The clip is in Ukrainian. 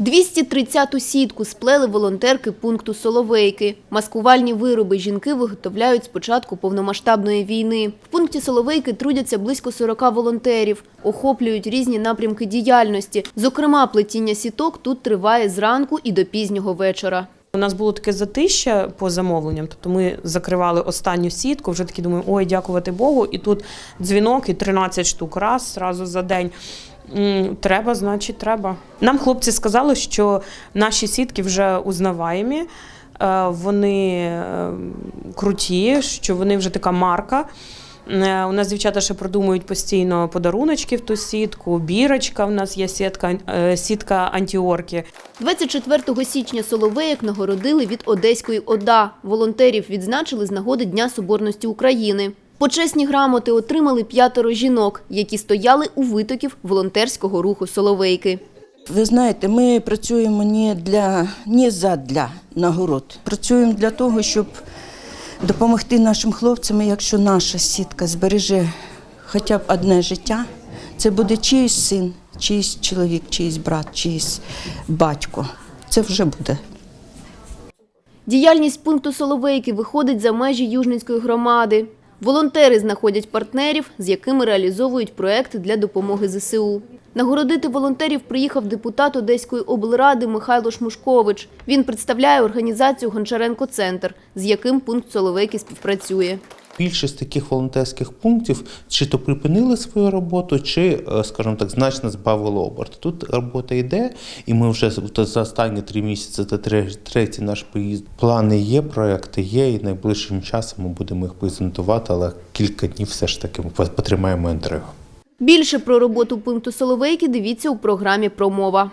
230-ту сітку сплели волонтерки пункту Соловейки. Маскувальні вироби жінки виготовляють з початку повномасштабної війни. В пункті Соловейки трудяться близько 40 волонтерів, охоплюють різні напрямки діяльності. Зокрема, плетіння сіток тут триває зранку і до пізнього вечора. У нас було таке затища по замовленням, тобто ми закривали останню сітку, вже такі думаємо, ой, дякувати Богу. І тут дзвінок і 13 штук раз зразу за день. Треба, значить, треба. Нам хлопці сказали, що наші сітки вже узнаваємі, е, вони е, круті, що вони вже така марка. Е, У нас дівчата ще продумують постійно подаруночки в ту сітку. Бірочка в нас є сітка, сітка антіорки. 24 січня Соловеєк нагородили від Одеської ОДА. Волонтерів відзначили з нагоди Дня Соборності України. Почесні грамоти отримали п'ятеро жінок, які стояли у витоків волонтерського руху Соловейки. Ви знаєте, ми працюємо не для не задля нагород. Працюємо для того, щоб допомогти нашим хлопцям. Якщо наша сітка збереже хоча б одне життя, це буде чийсь син, чийсь чоловік, чийсь брат, чийсь батько. Це вже буде Діяльність пункту Соловейки виходить за межі Южницької громади. Волонтери знаходять партнерів, з якими реалізовують проекти для допомоги ЗСУ. Нагородити волонтерів приїхав депутат Одеської облради Михайло Шмушкович. Він представляє організацію Гончаренко-центр, з яким пункт Соловейки співпрацює. Більшість таких волонтерських пунктів чи то припинили свою роботу, чи, е, скажімо так, значно збавили оберт. Тут робота йде, і ми вже за- останні три місяці, це тре- третій наш поїзд. Плани є, проекти є, і найближчим часом ми будемо їх презентувати, але кілька днів все ж таки ми потримаємо інтригу. Більше про роботу пункту Соловейки дивіться у програмі «Промова».